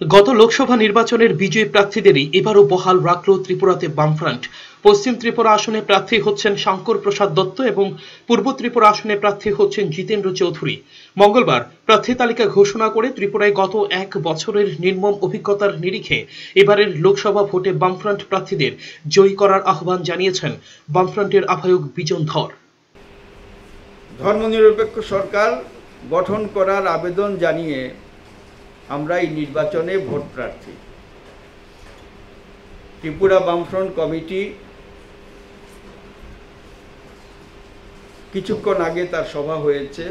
গত লোকসভা নির্বাচনের বিজয়ী প্রার্থীদেরই এবারও বহাল রাখল ত্রিপুরাতে বামফ্রন্ট। পশ্চিম ত্রিপুরা আসনে প্রার্থী হচ্ছেন শঙ্কর প্রসাদ দত্ত এবং পূর্ব ত্রিপুরা আসনে প্রার্থী হচ্ছেন জিতেন্দ্র চৌধুরী। মঙ্গলবার প্রার্থী তালিকা ঘোষণা করে ত্রিপুরায় গত এক বছরের নির্মম অভিজ্ঞতার নিরিখে এবারের লোকসভা ভোটে বামফ্রন্ট প্রার্থীদের জয়ী করার আহ্বান জানিয়েছেন বামফ্রন্টের আহ্বায়ক বিজন ধর। ধর্মনিরপেক্ষ সরকার গঠন করার আবেদন জানিয়ে আমরা এই নির্বাচনে ভোট প্রার্থী। ত্রিপুরা বামফ্রন্ট কমিটি কিছুক্ষণ আগে তার সভা হয়েছে।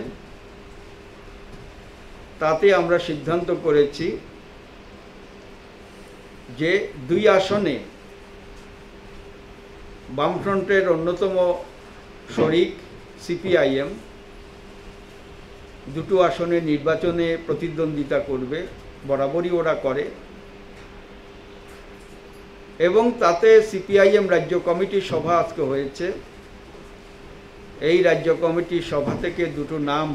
তাতে আমরা সিদ্ধান্ত করেছি যে দুই আসনে বামফ্রন্টের অন্যতম শরিক সিপিআইএম দুটো আসনে নির্বাচনে প্রতিদ্বন্দ্বিতা করবে, বরাবরই ওরা করে। এবং তাতে সিপিআইএম রাজ্য কমিটির সভা আজকে হয়েছে। এই রাজ্য কমিটির সভা থেকে দুটো নাম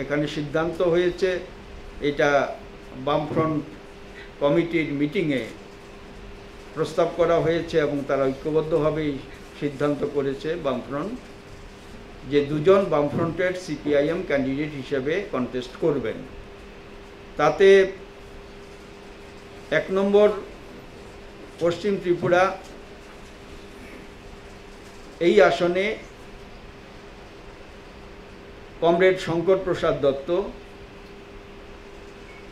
এখানে সিদ্ধান্ত হয়েছে। এটা বামফ্রন্ট কমিটির মিটিংয়ে প্রস্তাব করা হয়েছে এবং তারা ঐক্যবদ্ধভাবেই সিদ্ধান্ত করেছে বামফ্রন্ট। যে দুজন বামফ্রন্টের সিপিআইএম ক্যান্ডিডেট হিসেবে কন্টেস্ট করবেন। তাতে এক নম্বর পশ্চিম ত্রিপুরা এই আসনে কমরেড শঙ্কর প্রসাদ দত্ত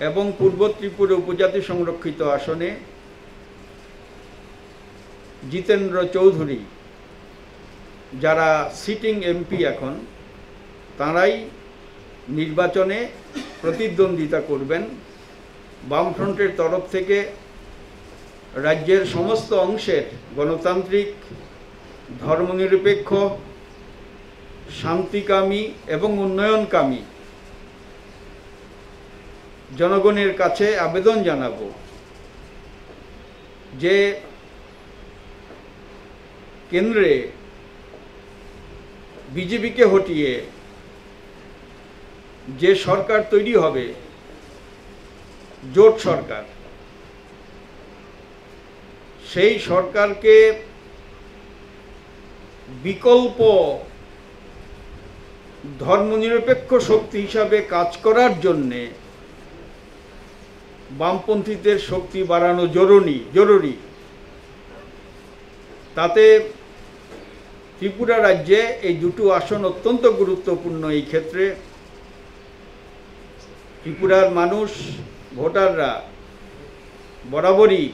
এবং পূর্ব ত্রিপুরা উপজাতি সংরক্ষিত আসনে জিতেন্দ্র চৌধুরী। যারা সিটিং এমপি এখন, তাঁরাই নির্বাচনে প্রতিদ্বন্দ্বিতা করবেন। বামফ্রন্টের তরফ থেকে রাজ্যের সমস্ত অংশের গণতান্ত্রিক, ধর্মনিরপেক্ষ, শান্তিকামী এবং উন্নয়নকামী জনগণের কাছে আবেদন জানাব যে কেন্দ্রে বিজেপিকে হটিয়ে যে সরকার তৈরি হবে, জোট সরকার, সেই সরকারকে বিকল্প ধর্মনিরপেক্ষ শক্তি হিসাবে কাজ করার জন্যে বামপন্থীদের শক্তি বাড়ানো জরুরি জরুরি। তাতে ত্রিপুরা রাজ্যে এই দুটো আসন অত্যন্ত গুরুত্বপূর্ণ এই ক্ষেত্রে। ত্রিপুরার মানুষ, ভোটাররা বরাবরই,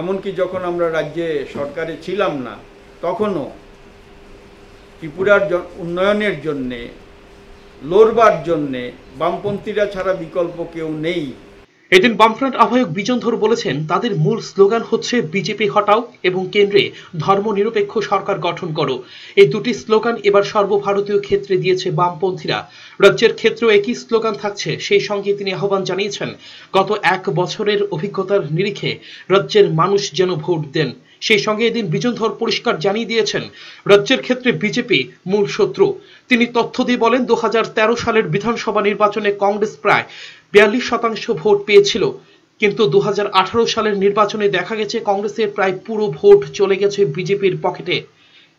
এমনকি যখন আমরা রাজ্যে সরকারে ছিলাম না, তখনও ত্রিপুরার উন্নয়নের জন্যে, লড়বার জন্যে বামপন্থীরা ছাড়া বিকল্প কেউ নেই। এদিন বামফ্রন্ট আহ্বায়ক বিজন ধর বলেছেন, তাদের মূল স্লোগান হচ্ছে, বিজেপি হটাও এবং কেন্দ্রে ধর্মনিরপেক্ষ সরকার গঠন করো। এই দুটি স্লোগান এবার সর্বভারতীয় ক্ষেত্রে দিয়েছে বামপন্থীরা। রাজ্যের ক্ষেত্রেও একই স্লোগান থাকছে, সেই সঙ্গে তিনি আহ্বান জানিয়েছেন, গত এক বছরের অভিজ্ঞতার নিরিখে রাজ্যের মানুষ যেন ভোট দেন। সেই সঙ্গে এদিন বিজন ধর পরিষ্কার জানিয়ে দিয়েছেন, রাজ্যের ক্ষেত্রে বিজেপি মূল শত্রু। তিনি তথ্য দিয়ে বলেন, দু হাজার তেরো সালের বিধানসভা নির্বাচনে কংগ্রেস প্রায় বিয়াল্লিশ শতাংশ ভোট পেয়েছিল। কিন্তু দু হাজার আঠারো সালের নির্বাচনে দেখা গেছে, কংগ্রেসের প্রায় পুরো ভোট চলে গেছে বিজেপির পকেটে।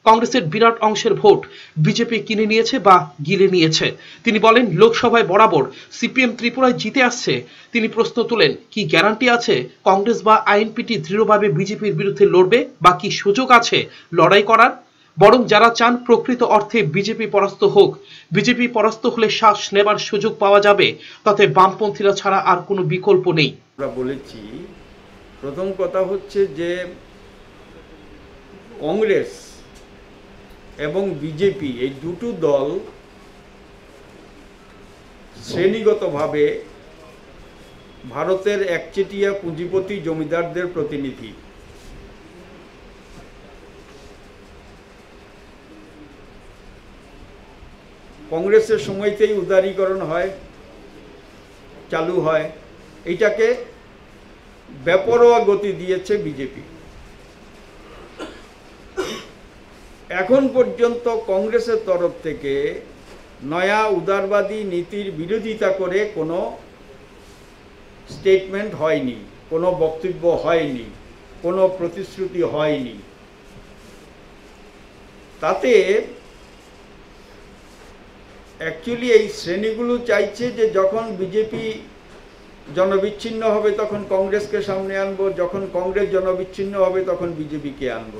কংগ্রেসের বিরাট অংশের ভোট বিজেপি কিনে নিয়েছে বা গিলে নিয়েছে। তিনি বলেন, লোকসভায় বরাবর সিপিএম ত্রিপুরায় জিতে আসছে। তিনি প্রশ্ন তোলেন, কি গ্যারান্টি আছে কংগ্রেস বা আইএনপিটি দৃঢ়ভাবে বিজেপির বিরুদ্ধে লড়বে বা কি সুযোগ আছে লড়াই করার? বরং যারা চান প্রকৃত অর্থে বিজেপি পরাস্ত হোক, বিজেপি পরাস্ত হলে শ্বাস নেবার সুযোগ পাওয়া যাবে, তাতে বামপন্থীরা ছাড়া আর কোনো বিকল্প নেই। আমরা বলেছি, প্রথম কথা হচ্ছে যে কংগ্রেস এবং বিজেপি এই দুটো দল শ্রেণীগতভাবে ভারতের একচেটিয়া পুঁজিপতি জমিদারদের প্রতিনিধি। কংগ্রেসের সময়তেই উদারীকরণ হয়, চালু হয়। এইটাকে বেপরোয়া গতি দিয়েছে বিজেপি এখন পর্যন্ত কংগ্রেসের তরফ থেকে নয়া উদারবাদী নীতির বিরোধিতা করে কোনো স্টেটমেন্ট হয়নি, কোনো বক্তব্য হয়নি, কোনো প্রতিশ্রুতি হয়নি। তাতে অ্যাকচুয়ালি এই শ্রেণীগুলো চাইছে যে যখন বিজেপি জনবিচ্ছিন্ন হবে তখন কংগ্রেসকে সামনে আনব, যখন কংগ্রেস জনবিচ্ছিন্ন হবে তখন বিজেপিকে আনব।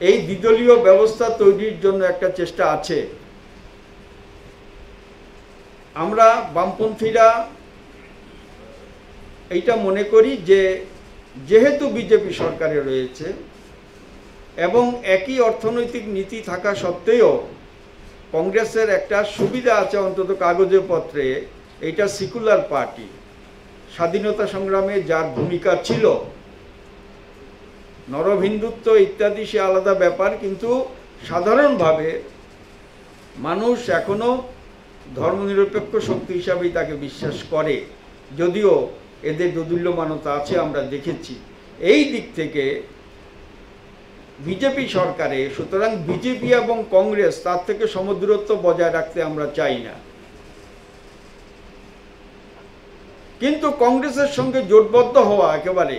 এই দ্বিদলীয় ব্যবস্থা তৈরির জন্য একটা চেষ্টা আছে। আমরা বামপন্থীরা এইটা মনে করি যে, যেহেতু বিজেপি সরকারে রয়েছে এবং একই অর্থনৈতিক নীতি থাকা সত্ত্বেও কংগ্রেসের একটা সুবিধা আছে অন্তত কাগজে পত্রে এটা সিকুলার পার্টি। স্বাধীনতা সংগ্রামে যার ভূমিকা ছিল নরহিন্দুত্ব ইত্যাদি সে আলাদা ব্যাপার, কিন্তু সাধারণভাবে মানুষ এখনও ধর্মনিরপেক্ষ শক্তি হিসাবেই তাকে বিশ্বাস করে। যদিও এদের দোদুল্যমানতা আছে, আমরা দেখেছি। এই দিক থেকে বিজেপি সরকারে, সুতরাং বিজেপি এবং কংগ্রেস, তার থেকে সমদূরত্ব বজায় রাখতে আমরা চাই না। কিন্তু কংগ্রেসের সঙ্গে জোটবদ্ধ হওয়া একেবারে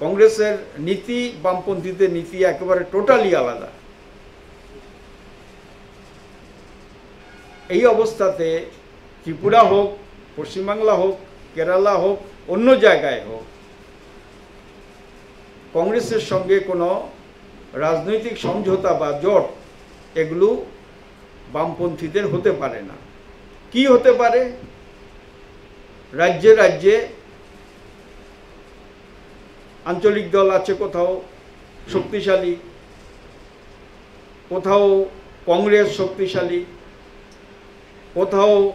কংগ্রেসের নীতি, বামপন্থীদের নীতি একেবারে টোটালি আলাদা। এই অবস্থাতে ত্রিপুরা হোক, পশ্চিমবাংলা হোক, কেরালা হোক, অন্য জায়গায় হোক, কংগ্রেসের সঙ্গে কোনো রাজনৈতিক সমঝোতা বা জোট এগুলো বামপন্থীদের হতে পারে না। কি হতে পারে? রাজ্যে রাজ্যে আঞ্চলিক দল আছে কোথাও, শক্তিশালী। কোথাও কংগ্রেস শক্তিশালী। কোথাও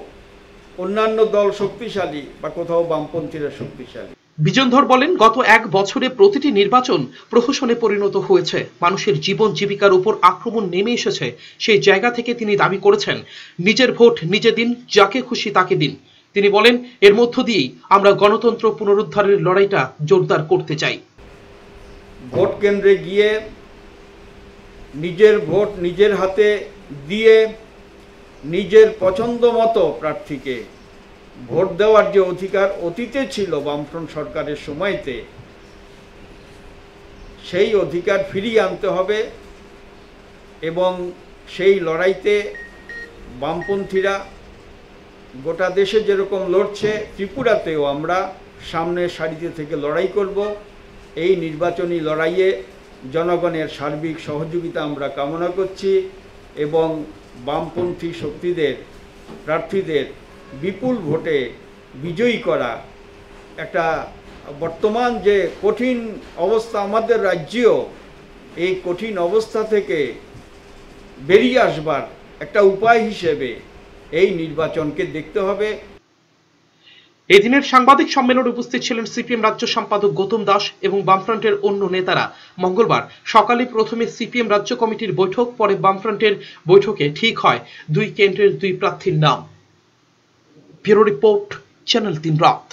অন্যান্য দল শক্তিশালী বা কোথাও বামপন্থীরা শক্তিশালী। বিজনধর বলেন, গত এক বছরে প্রতিটি নির্বাচন প্রহসনে পরিণত হয়েছে। মানুষের জীবন জীবিকার উপর আক্রমণ নেমে এসেছে। সেই জায়গা থেকে তিনি দাবি করেছেন, নিজের ভোট নিজে দিন, যাকে খুশি তাকে দিন। তিনি বলেন, এর মধ্য দিয়েই আমরা গণতন্ত্র পুনরুদ্ধারের লড়াইটা জোরদার করতে চাই। ভোট কেন্দ্রে গিয়ে নিজের ভোট নিজের হাতে দিয়ে নিজের পছন্দ মতো প্রার্থীকে ভোট দেওয়ার যে অধিকার অতীতে ছিল বামফ্রন্ট সরকারের সময়তে, সেই অধিকার ফিরিয়ে আনতে হবে এবং সেই লড়াইতে বামপন্থীরা গোটা দেশে যেরকম লড়ছে, ত্রিপুরাতেও আমরা সামনের সারিতে থেকে লড়াই করব। এই নির্বাচনী লড়াইয়ে জনগণের সার্বিক সহযোগিতা আমরা কামনা করছি এবং বামপন্থী শক্তিদের, প্রার্থীদের বিপুল ভোটে বিজয়ী করা একটা বর্তমান যে কঠিন অবস্থা আমাদের রাজ্যেও, এই কঠিন অবস্থা থেকে বেরিয়ে আসবার একটা উপায় হিসেবে এই নির্বাচনকে দেখতে হবে। এদিনের সাংবাদিক সম্মেলনে উপস্থিত ছিলেন সিপিএম রাজ্য সম্পাদক গৌতম দাস এবং বামফ্রন্টের অন্য নেতারা। মঙ্গলবার সকালে প্রথমে সিপিএম রাজ্য কমিটির বৈঠক, পরে বামফ্রন্টের বৈঠকে ঠিক হয় দুই কেন্দ্রের দুই প্রার্থীর নাম। ব্যুরো রিপোর্ট, চ্যানেল তিন রাত।